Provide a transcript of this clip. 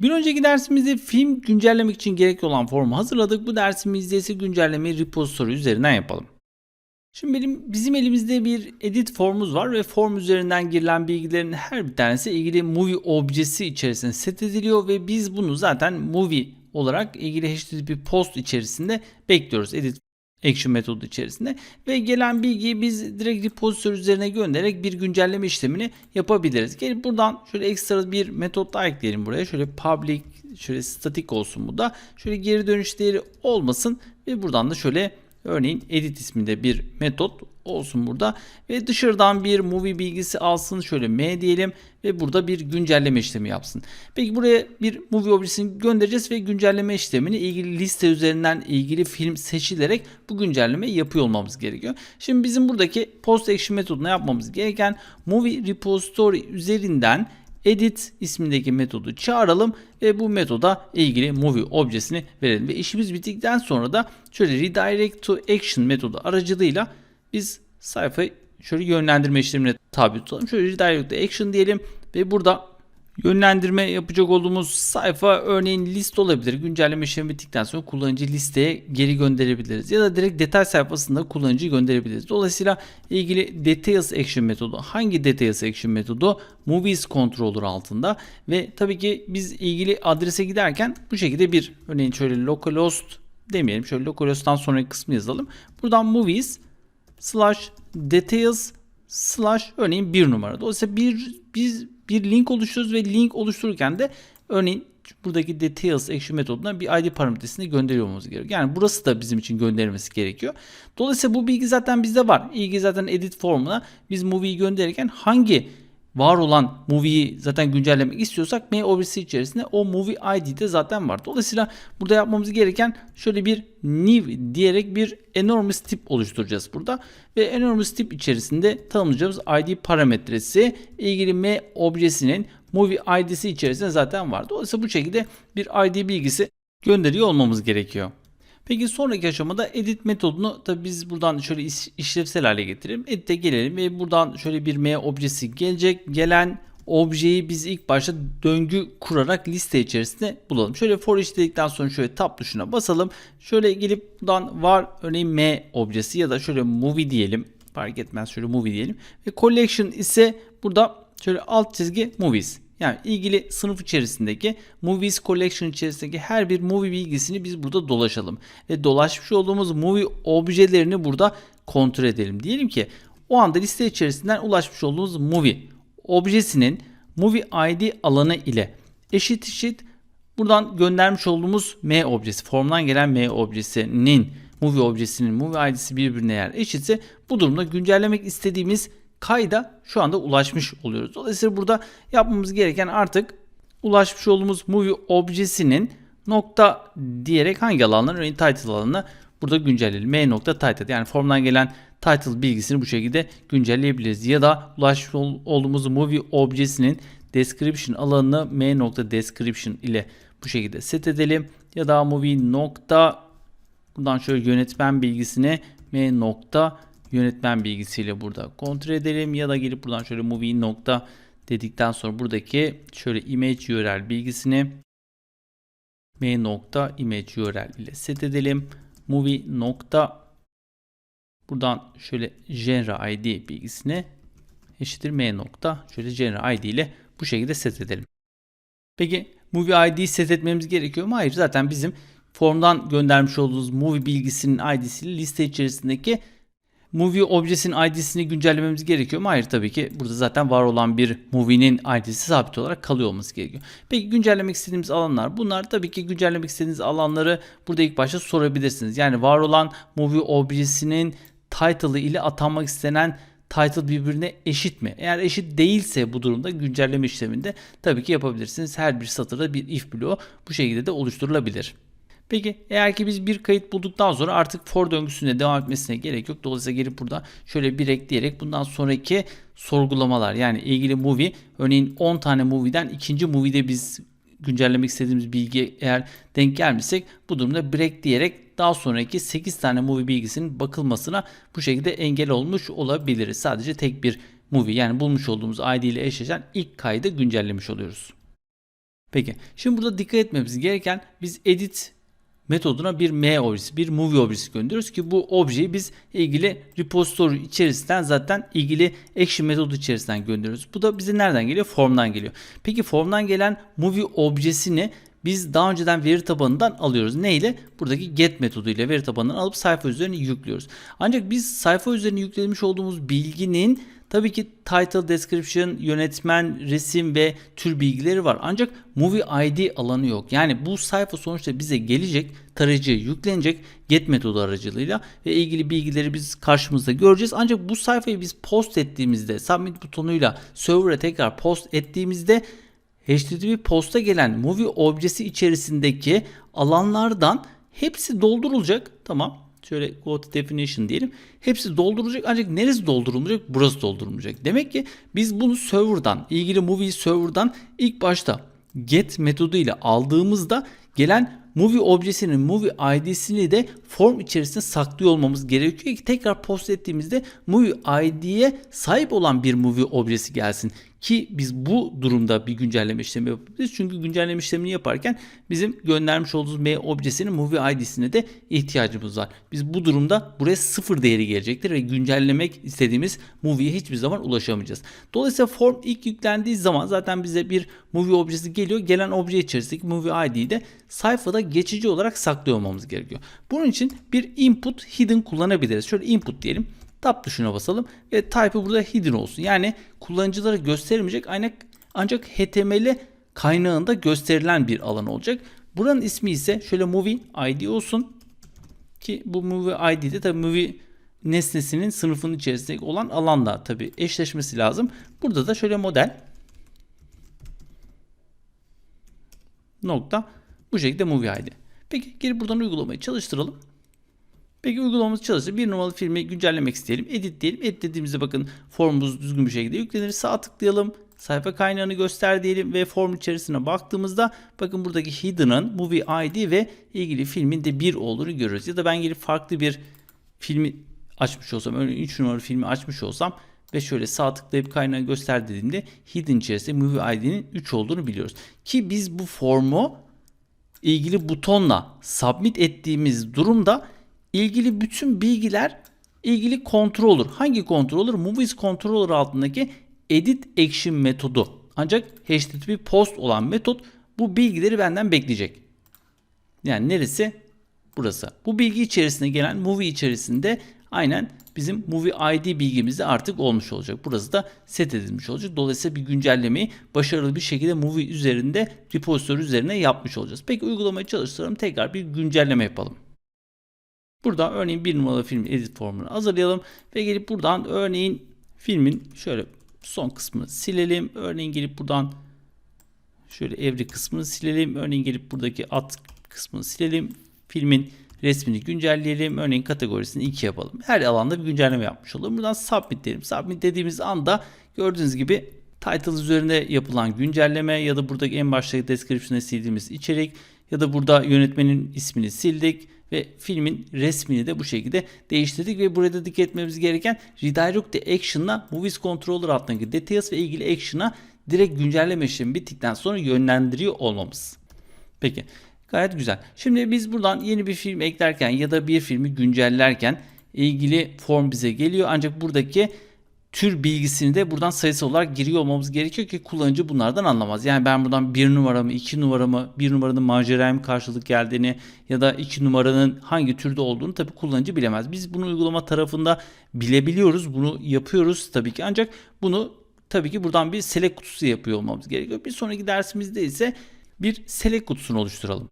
Bir önceki dersimizde film güncellemek için gerekli olan formu hazırladık. Bu dersimizde ise güncellemeyi repository üzerinden yapalım. Şimdi benim bizim elimizde bir edit formumuz var ve form üzerinden girilen bilgilerin her bir tanesi ilgili movie objesi içerisinde set ediliyor ve biz bunu zaten movie olarak ilgili HTTP post içerisinde bekliyoruz. Edit action metodu içerisinde ve gelen bilgiyi biz direkt repository üzerine göndererek bir güncelleme işlemini yapabiliriz. Gelip buradan şöyle ekstra bir metot daha ekleyelim buraya. Şöyle public şöyle statik olsun bu da. Şöyle geri dönüş değeri olmasın ve buradan da şöyle örneğin edit isminde bir metot olsun burada ve dışarıdan bir movie bilgisi alsın şöyle m diyelim ve burada bir güncelleme işlemi yapsın. Peki buraya bir movie objesini göndereceğiz ve güncelleme işlemini ilgili liste üzerinden ilgili film seçilerek bu güncellemeyi yapıyor olmamız gerekiyor. Şimdi bizim buradaki post action metoduna yapmamız gereken movie repository üzerinden edit ismindeki metodu çağıralım ve bu metoda ilgili movie objesini verelim. Ve işimiz bittikten sonra da şöyle redirect to action metodu aracılığıyla biz sayfayı şöyle yönlendirme işlemine tabi tutalım. Şöyle redirect to action diyelim ve burada yönlendirme yapacak olduğumuz sayfa örneğin list olabilir. Güncelleme işlemi bittikten sonra kullanıcı listeye geri gönderebiliriz. Ya da direkt detay sayfasında kullanıcıyı gönderebiliriz. Dolayısıyla ilgili details action metodu hangi details action metodu? Movies controller altında ve tabii ki biz ilgili adrese giderken bu şekilde bir örneğin şöyle localhost demeyelim. Şöyle localhost'tan sonraki kısmı yazalım. Buradan movies slash details slash örneğin bir numara. Dolayısıyla bir biz bir link oluşturuyoruz ve link oluştururken de örneğin buradaki details action metoduna bir ID parametresini gönderiyor olmamız gerekiyor. Yani burası da bizim için gönderilmesi gerekiyor. Dolayısıyla bu bilgi zaten bizde var. İlgi zaten edit formuna biz movie'yi gönderirken hangi var olan movie'yi zaten güncellemek istiyorsak M objesi içerisinde o movie ID de zaten var. Dolayısıyla burada yapmamız gereken şöyle bir new diyerek bir enormous tip oluşturacağız burada. Ve enormous tip içerisinde tanımlayacağımız ID parametresi ilgili M objesinin movie ID'si içerisinde zaten var. Dolayısıyla bu şekilde bir ID bilgisi gönderiyor olmamız gerekiyor. Peki sonraki aşamada edit metodunu tabi biz buradan şöyle iş- işlevsel hale getirelim. Edit'e gelelim ve buradan şöyle bir M objesi gelecek. Gelen objeyi biz ilk başta döngü kurarak liste içerisinde bulalım. Şöyle for each dedikten sonra şöyle tab tuşuna basalım. Şöyle gelip buradan var örneğin M objesi ya da şöyle movie diyelim. Fark etmez şöyle movie diyelim. Ve collection ise burada şöyle alt çizgi movies. Yani ilgili sınıf içerisindeki Movies Collection içerisindeki her bir movie bilgisini biz burada dolaşalım. Ve dolaşmış olduğumuz movie objelerini burada kontrol edelim. Diyelim ki o anda liste içerisinden ulaşmış olduğumuz movie objesinin movie ID alanı ile eşit eşit buradan göndermiş olduğumuz M objesi, formdan gelen M objesinin movie objesinin movie ID'si birbirine eğer eşitse bu durumda güncellemek istediğimiz kayda şu anda ulaşmış oluyoruz. Dolayısıyla burada yapmamız gereken artık ulaşmış olduğumuz movie objesinin nokta diyerek hangi alanlar örneğin title alanına burada güncelleyelim. M nokta title yani formdan gelen title bilgisini bu şekilde güncelleyebiliriz. Ya da ulaşmış ol- olduğumuz movie objesinin description alanını M nokta description ile bu şekilde set edelim. Ya da movie nokta Buradan şöyle yönetmen bilgisini m nokta yönetmen bilgisiyle burada kontrol edelim ya da gelip buradan şöyle movie nokta dedikten sonra buradaki şöyle image URL bilgisini m nokta image URL ile set edelim. Movie nokta buradan şöyle genre ID bilgisini eşittir m nokta şöyle genre ID ile bu şekilde set edelim. Peki movie ID set etmemiz gerekiyor mu? Hayır zaten bizim formdan göndermiş olduğumuz movie bilgisinin ID'siyle liste içerisindeki movie objesinin ID'sini güncellememiz gerekiyor mu? Hayır tabii ki burada zaten var olan bir movie'nin ID'si sabit olarak kalıyor olması gerekiyor. Peki güncellemek istediğimiz alanlar bunlar tabii ki güncellemek istediğiniz alanları burada ilk başta sorabilirsiniz. Yani var olan movie objesinin title'ı ile atanmak istenen title birbirine eşit mi? Eğer eşit değilse bu durumda güncelleme işleminde tabii ki yapabilirsiniz. Her bir satırda bir if bloğu bu şekilde de oluşturulabilir. Peki eğer ki biz bir kayıt bulduktan sonra artık for döngüsünde devam etmesine gerek yok. Dolayısıyla gelip burada şöyle bir ekleyerek bundan sonraki sorgulamalar yani ilgili movie örneğin 10 tane movie'den ikinci movie'de biz güncellemek istediğimiz bilgi eğer denk gelmişsek bu durumda break diyerek daha sonraki 8 tane movie bilgisinin bakılmasına bu şekilde engel olmuş olabiliriz. Sadece tek bir movie yani bulmuş olduğumuz ID ile eşleşen ilk kaydı güncellemiş oluyoruz. Peki şimdi burada dikkat etmemiz gereken biz edit metoduna bir M objesi, bir movie objesi gönderiyoruz ki bu objeyi biz ilgili repository içerisinden zaten ilgili action metodu içerisinden gönderiyoruz. Bu da bize nereden geliyor? Formdan geliyor. Peki formdan gelen movie objesini biz daha önceden veri tabanından alıyoruz. Ne ile? Buradaki get metodu ile veri tabanından alıp sayfa üzerine yüklüyoruz. Ancak biz sayfa üzerine yüklemiş olduğumuz bilginin Tabii ki title, description, yönetmen, resim ve tür bilgileri var. Ancak movie ID alanı yok. Yani bu sayfa sonuçta bize gelecek, tarayıcıya yüklenecek get metodu aracılığıyla ve ilgili bilgileri biz karşımızda göreceğiz. Ancak bu sayfayı biz post ettiğimizde, submit butonuyla server'a tekrar post ettiğimizde HTTP posta gelen movie objesi içerisindeki alanlardan hepsi doldurulacak. Tamam. Şöyle to definition diyelim. Hepsi doldurulacak ancak neresi doldurulmayacak? Burası doldurulmayacak. Demek ki biz bunu server'dan, ilgili movie server'dan ilk başta get metodu ile aldığımızda gelen movie objesinin movie ID'sini de form içerisinde saklıyor olmamız gerekiyor ki tekrar post ettiğimizde movie ID'ye sahip olan bir movie objesi gelsin. Ki biz bu durumda bir güncelleme işlemi yapabiliriz. Çünkü güncelleme işlemini yaparken bizim göndermiş olduğumuz M objesinin movie ID'sine de ihtiyacımız var. Biz bu durumda buraya sıfır değeri gelecektir ve güncellemek istediğimiz movie'ye hiçbir zaman ulaşamayacağız. Dolayısıyla form ilk yüklendiği zaman zaten bize bir movie objesi geliyor. Gelen obje içerisindeki movie ID'yi de sayfada geçici olarak saklıyor olmamız gerekiyor. Bunun için bir input hidden kullanabiliriz. Şöyle input diyelim. Tab tuşuna basalım ve type'ı burada hidden olsun. Yani kullanıcılara gösterilmeyecek ancak HTML kaynağında gösterilen bir alan olacak. Buranın ismi ise şöyle movie ID olsun ki bu movie ID de tabii movie nesnesinin sınıfının içerisinde olan alanla tabii eşleşmesi lazım. Burada da şöyle model nokta bu şekilde movie ID. Peki gelip buradan uygulamayı çalıştıralım. Peki uygulamamız çalıştı. Bir numaralı filmi güncellemek isteyelim. Edit diyelim. Edit dediğimizde bakın formumuz düzgün bir şekilde yüklenir. Sağ tıklayalım. Sayfa kaynağını göster diyelim ve form içerisine baktığımızda bakın buradaki hidden'ın movie ID ve ilgili filmin de 1 olduğunu görüyoruz. Ya da ben gelip farklı bir filmi açmış olsam örneğin 3 numaralı filmi açmış olsam ve şöyle sağ tıklayıp kaynağı göster dediğimde hidden içerisinde movie ID'nin 3 olduğunu biliyoruz. Ki biz bu formu ilgili butonla submit ettiğimiz durumda ilgili bütün bilgiler ilgili controller. Hangi controller? Movies controller altındaki edit action metodu. Ancak HTTP post olan metot bu bilgileri benden bekleyecek. Yani neresi? Burası. Bu bilgi içerisinde gelen movie içerisinde aynen bizim movie ID bilgimiz de artık olmuş olacak. Burası da set edilmiş olacak. Dolayısıyla bir güncellemeyi başarılı bir şekilde movie üzerinde repository üzerine yapmış olacağız. Peki uygulamayı çalıştıralım. Tekrar bir güncelleme yapalım. Burada örneğin bir numaralı film edit formunu hazırlayalım ve gelip buradan örneğin filmin şöyle son kısmını silelim. Örneğin gelip buradan şöyle evri kısmını silelim. Örneğin gelip buradaki at kısmını silelim. Filmin resmini güncelleyelim. Örneğin kategorisini 2 yapalım. Her alanda bir güncelleme yapmış olalım. Buradan submit diyelim. Submit dediğimiz anda gördüğünüz gibi title üzerinde yapılan güncelleme ya da buradaki en baştaki description'e sildiğimiz içerik ya da burada yönetmenin ismini sildik ve filmin resmini de bu şekilde değiştirdik ve burada dikkat etmemiz gereken redirect the action'la movies controller altındaki details ve ilgili action'a direkt güncelleme işlemi bittikten sonra yönlendiriyor olmamız. Peki gayet güzel. Şimdi biz buradan yeni bir film eklerken ya da bir filmi güncellerken ilgili form bize geliyor ancak buradaki tür bilgisini de buradan sayısal olarak giriyor olmamız gerekiyor ki kullanıcı bunlardan anlamaz. Yani ben buradan bir numaramı, iki numaramı, bir numaranın maceraya mı karşılık geldiğini ya da iki numaranın hangi türde olduğunu tabii kullanıcı bilemez. Biz bunu uygulama tarafında bilebiliyoruz. Bunu yapıyoruz tabii ki ancak bunu tabii ki buradan bir select kutusu yapıyor olmamız gerekiyor. Bir sonraki dersimizde ise bir select kutusunu oluşturalım.